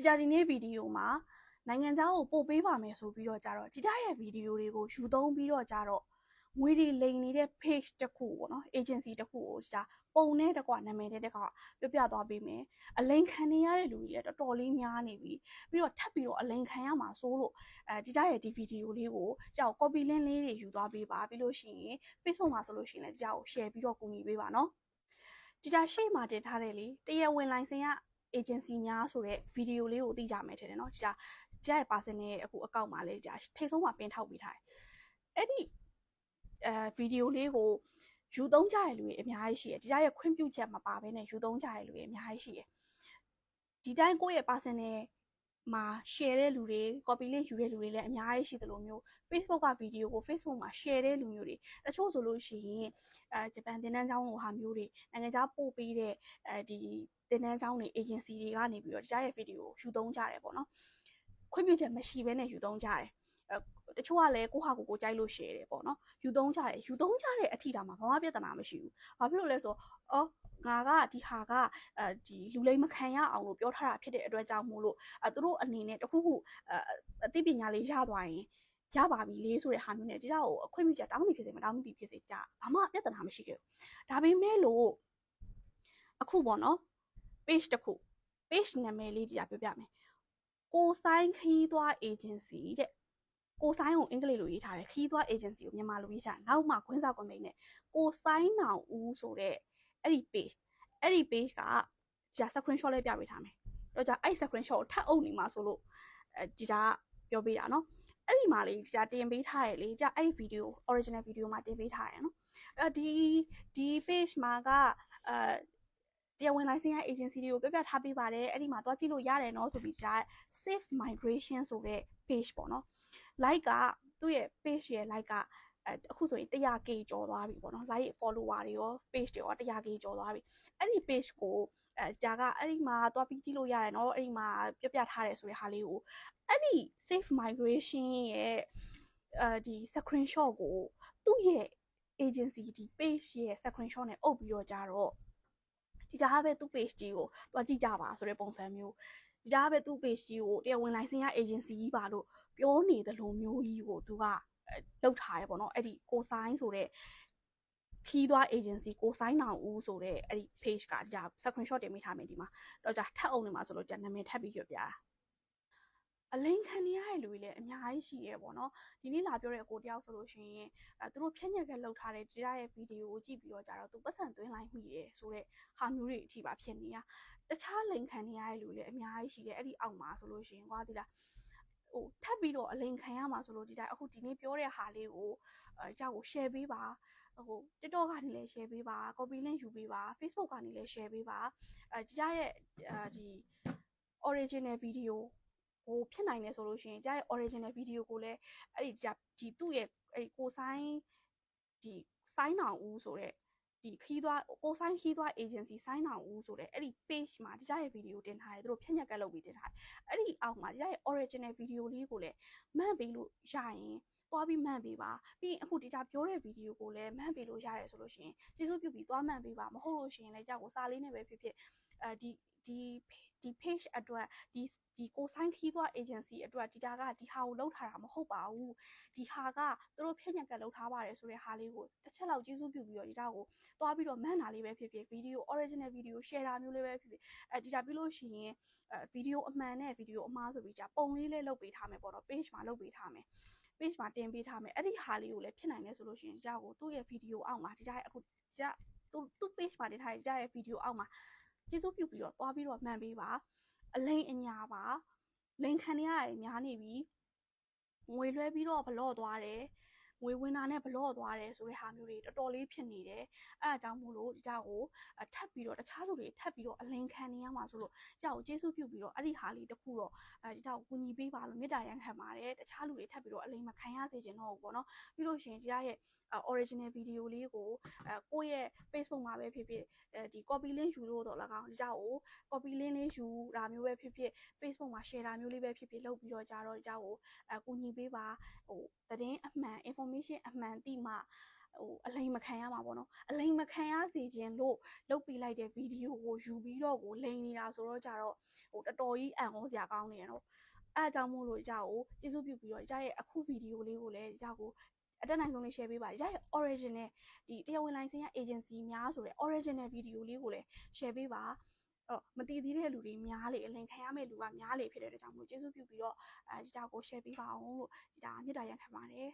ဒီကြဒီနေ့ဗီဒီယိုမှာနိုင်ငံခြားကိုပို့ပေးပါမယ်ဆိုပြီးတော့ကြတော့ဒီကြရဲ့ဗီဒီယိုတွေကိုယူသုံးပြီးတော့ကြတော့ငွေတွေလိမ်နေတဲ့ page တစ်ခုပေါ့နော် agency တစ်ခုကိုကြာပုံနဲ့တကွနာမည်နဲ့တကွပြပြသွားပေးမယ်အလိန်ခံနေရတဲ့လူတွေလည်းတော်တော်လေးများနေပြီပြီးတော့ထပ်ပြီးတော့အလိန်ခံရမှာစိုးလို့အဲဒီကြရဲ့ဒီဗီဒီယိုလေးကိုကြောက် copy link လေးတွေယူသွားပေးပါပြီးလို့ရှိရင် Facebook မှာဆိုလို့ရှိရင်လည်းဒီကြကို share ပြီးတော့ကူညီပေးပါနော်ဒီကြရှေ့မှာတင်ထားတယ်လေတရားဝင် license က agency များဆိုတဲ့ဗီဒီယိုလေးကိုသိကြမယ်ထင်တယ်နော်ဒီကြဒီကြရဲ့ person ရဲ့အခုအကောင့်မှာလေးဒီကြထိတ်ဆုံးမှာပင်ထောက်ပေးထားတယ်အဲ့ဒီအဲဗီဒီယိုလေးကိုယူသုံးကြရလူတွေအများကြီးရှိတယ်ဒီကြရဲ့ခွင့်ပြုချက်မပါဘဲနဲ့ယူသုံးကြရလူတွေအများကြီးရှိတယ်ဒီတိုင်းကိုယ့်ရဲ့ person နဲ့ မှာ share တဲ့လူတွေ copy link ယူတဲ့လူတွေလည်းအများကြီးရှိသလိုမျိုး Facebook ကဗီဒီယိုကို Facebook မှာ share တဲ့လူမျိုးတွေတချို့ဆိုလို့ရှိရင်အဲဂျပန်တင်တန်းကျောင်းလိုဟာမျိုးတွေနိုင်ငံခြားပို့ပေးတဲ့အဲဒီတင်တန်းကျောင်းတွေ agency တွေကနေပြီးတော့တရားရဲ့ဗီဒီယိုကိုယူသုံးကြတယ်ပေါ့နော်ခွင့်ပြုချက်မရှိဘဲနဲ့ယူသုံးကြတယ် တချို့ကလည်းကိုဟာကိုကိုကြိုက်လို့ share တယ်ပေါ့နော်ယူသုံးကြတယ်ယူသုံးကြတဲ့အထီတာမှာဘာမှပြဿနာမရှိဘူးဘာဖြစ်လို့လဲဆိုအော်ငါကဒီဟာကအဲဒီလူလိမ်မခံရအောင်လို့ပြောထားတာဖြစ်တဲ့အတွက်ကြောင့်မို့လို့အဲသူတို့အနေနဲ့တခုခုအသိပညာလေးရသွားရင်ရပါပြီလေဆိုတဲ့ဟာမျိုးနဲ့ဒီတော့အခွင့်ပြုချက်တောင်းပြီဖြစ်စေမတောင်းပြီဖြစ်စေကြာဘာမှပြဿနာမရှိခဲ့ဘူးဒါပေမဲ့လို့အခုပေါ့နော် page တစ်ခု page နာမည်လေးကြာပြောပြမယ်ကိုဆိုင်ခီးသွား agency တဲ့ ကိုဆိုင်အောင်အင်္ဂလိပ်လိုရေးထားတယ်ခီးသွွား agency ကိုမြန်မာလိုရေးထားနောက်မှခွင်းစာကွန်မိတ်နဲ့ကိုဆိုင်နောင်ဦးဆိုတဲ့အဲ့ဒီ page အဲ့ဒီ page ကကြာ screenshot လေးပြပေးထားမယ်တော့ကြာအဲ့ screenshot ကိုထပ်အုပ်နေမှာဆိုလို့အဲဒီကြာပြောပေးတာနော်အဲ့ဒီမှာလေဒီကြာတင်ပေးထားရလေကြာအဲ့ဒီ video original video မှာတင်ပေးထားရနော်အဲ့ဒီဒီ page မှာကအဲတရားဝင် license ရ agency တွေကိုပြပြထားပေးပါတယ်အဲ့ဒီမှာသွားကြည့်လို့ရတယ်နော်ဆိုပြီးကြာ safe migration ဆိုတဲ့ page ပေါ့နော် like ကသူ့ရဲ့ page ရဲ့ like ကအဲအခုဆိုရင် 100k ကျော်သွားပြီပေါ့နော် like ရဲ့ follower တွေရော page တွေရော 100k ကျော်သွားပြီအဲ့ဒီ page ကိုအဲဂျာကအဲ့ဒီမှာသွားပြီးကြည့်လို့ရတယ်နော်အဲ့ဒီမှာပြပြထားတယ်ဆိုတဲ့ဟာလေးကိုအဲ့ဒီ safe migration ရဲ့အဲဒီ screenshot ကိုသူ့ရဲ့ agency ဒီ page ရဲ့ screenshot နဲ့အုပ်ပြီးတော့ကြတော့ဒီကြားပဲသူ့ page ကြီးကိုသွားကြည့်ကြပါဆိုတဲ့ပုံစံမျိုး ဒီဒါပဲသူ့ page ကြီးကိုတရားဝင် license ရ agency ကြီးပါလို့ပြောနေတယ်လို့မျိုးကြီးကိုသူကလောက်ထားရပေါ့နော်အဲ့ဒီကိုဆိုင်ဆိုတဲ့ခီးသွား agency ကိုဆိုင်နောင်ဦးဆိုတဲ့အဲ့ဒီ page ကဒါ screenshot တင်မိထားမယ်ဒီမှာတော့じゃထပ်အောင်နေမှာဆိုလို့じゃနာမည်ထပ်ပြီးကြွပြတာ အလိန်ခံနေရတဲ့လူတွေလည်းအများကြီးရှိရဲပေါ့နော်ဒီနေ့လာပြောတဲ့အကိုတယောက်ဆိုလို့ရှိရင်အဲသူတို့ဖြက်ညက်ကလောက်ထားတဲ့ဒီရရဲ့ဗီဒီယိုကိုကြည့်ပြီးတော့ကြတော့သူပတ်စံသွင်းလိုက်မိတယ်ဆိုတော့ဟာမျိုးတွေအထိပါဖြစ်နေတာတခြားလိန်ခံနေရတဲ့လူတွေလည်းအများကြီးရှိတယ်အဲ့ဒီအောက်မှာဆိုလို့ရှိရင်ကွာဒီလားဟိုထပ်ပြီးတော့အလိန်ခံရမှာဆိုလို့ဒီတိုင်းအခုဒီနေ့ပြောတဲ့ဟာလေးကိုအဲကြောက်ကို share ပေးပါဟို TikTok ကနေလည်း share ပေးပါ copy link ယူပေးပါ Facebook ကနေလည်း share ပေးပါအဲဒီကြရဲ့ဒီ original video ဟိုဖြစ်နိုင်တယ်ဆိုလို့ရှိရင်ကြားရဲ့ original video ကိုလည်းအဲ့ဒီဒီသူ့ရဲ့အဲ့ဒီကိုဆိုင်ဒီဆိုင်းနောင်ဦးဆိုတဲ့ဒီခီးသွားကိုဆိုင်ခီးသွား agency ဆိုင်းနောင်ဦးဆိုတဲ့အဲ့ဒီ page မှာဒီကြားရဲ့ video တင်ထားတယ်သူတို့ဖြန့်ညက်ကလုပ်ပြီးတင်ထားတယ်အဲ့ဒီအောက်မှာဒီကြားရဲ့ original video လေးကိုလည်းမှန်ပေးလို့ရရင်သွားပြီးမှန်ပေးပါပြီးရင်အခုဒီတာပြောတဲ့ဗီဒီယိုကိုလည်းမှန်ပေးလို့ရတယ်ဆိုလို့ရှိရင်ကျေးဇူးပြုပြီးသွားမှန်ပေးပါမဟုတ်လို့ရှိရင်လည်းကြောက်ကိုစာလေးနဲ့ပဲဖြစ်ဖြစ် အဲဒီဒီဒီ page အတွက်ဒီဒီကိုဆိုင်ခီးသွား agency အတွက်ဒီတာကဒီဟာကိုလောက်ထားတာမဟုတ်ပါဘူးဒီဟာကသူတို့ဖြည့်ညက်ကလောက်ထားပါတယ်ဆိုတဲ့ဟာလေးကိုတစ်ချက်လောက်ကျေးဇူးပြုပြီးတော့ဒီတာကိုသွားပြီးတော့မှန်တာလေးပဲဖြစ်ဖြစ် video original video share တာမျိုးလေးပဲဖြစ်ဖြစ်အဲဒီတာပြီးလို့ရှိရင်အဲ video အမှန်နဲ့ video အမှားဆိုပြီးじゃပုံလေးလေးလုပ်ပေးထားမယ်ပေါ့နော် page မှာလုပ်ပေးထားမယ် page မှာတင်ပေးထားမယ်အဲ့ဒီဟာလေးကိုလည်းဖြစ်နိုင်လဲဆိုလို့ရှိရင်ဒီတာကိုသူ့ရဲ့ video အောက်မှာဒီတာရဲ့အခုဒီတာသူ့ page မှာတင်ထားတဲ့ဒီတာရဲ့ video အောက်မှာ ကျေးဇူးပြုပြီးတော့သွားပြီးတော့မှန်ပေးပါအလိန်အညာပါလိန်ခံရရများနေပြီငွေလွှဲပြီးတော့ဘလော့သွားတယ် ငွေဝင်တာနဲ့ဘလော့သွားတယ်ဆိုတဲ့ဟာမျိုးတွေတော်တော်လေးဖြစ်နေတယ်အဲအကြောင်းမို့လို့ဒီကြောက်ကိုထပ်ပြီးတော့တခြားသူတွေထပ်ပြီးတော့အလင်းခံနေရမှာဆိုလို့ကြောက်ကိုကျေးဇူးပြုပြီးတော့အဲ့ဒီဟာလေးတခုတော့အဲဒီကြောက်ကိုညီပေးပါလို့မေတ္တာရန်ခံပါတယ်တခြားလူတွေထပ်ပြီးတော့အလင်းမခံရစေချင်တော့ဘူးပေါ့နော်ပြီးလို့ရှိရင်ဒီရဲ့ original video လေးကိုအဲကိုယ့်ရဲ့ Facebook မှာပဲဖြစ်ဖြစ်အဲဒီ copy link ယူလို့တော့၎င်းဒီကြောက်ကို copy link လေးယူတာမျိုးပဲဖြစ်ဖြစ် Facebook မှာ share တာမျိုးလေးပဲဖြစ်ဖြစ်လုပ်ပြီးတော့ကြတော့ဒီကြောက်ကိုအဲကူညီပေးပါဟိုသတင်းအမှန် information အမှန်သိမှဟိုအလိမ်မခံရမှာပေါ့နော်အလိမ်မခံရစေခြင်းလို့လုပ်ပြလိုက်တဲ့ဗီဒီယိုကိုယူပြီးတော့ကိုလိန်နေတာဆိုတော့ကြတော့ဟိုတော်တော်ကြီးအံ့ဩစရာကောင်းနေရတော့အဲအကြောင်းမို့လို့ကြကိုကျေးဇူးပြုပြီးတော့ကြရဲ့အခုဗီဒီယိုလေးကိုလည်းကြကိုအတက်နိုင်ဆုံးလေး share ပေးပါကြရဲ့ original ဒီတရားဝင်လိုင်စင်ရ agency များဆိုတဲ့ original ဗီဒီယိုလေးကိုလည်း share ပေးပါတော့မတည်သေးတဲ့လူတွေများလေအလင်ခံရမယ့်လူကများလေဖြစ်တဲ့အတွက်ကြောင့်မို့ကျေးဇူးပြုပြီးတော့အဲဒီဒါကို share ပေးပါအောင်လို့ဒါမေတ္တာရက်ခံပါတယ်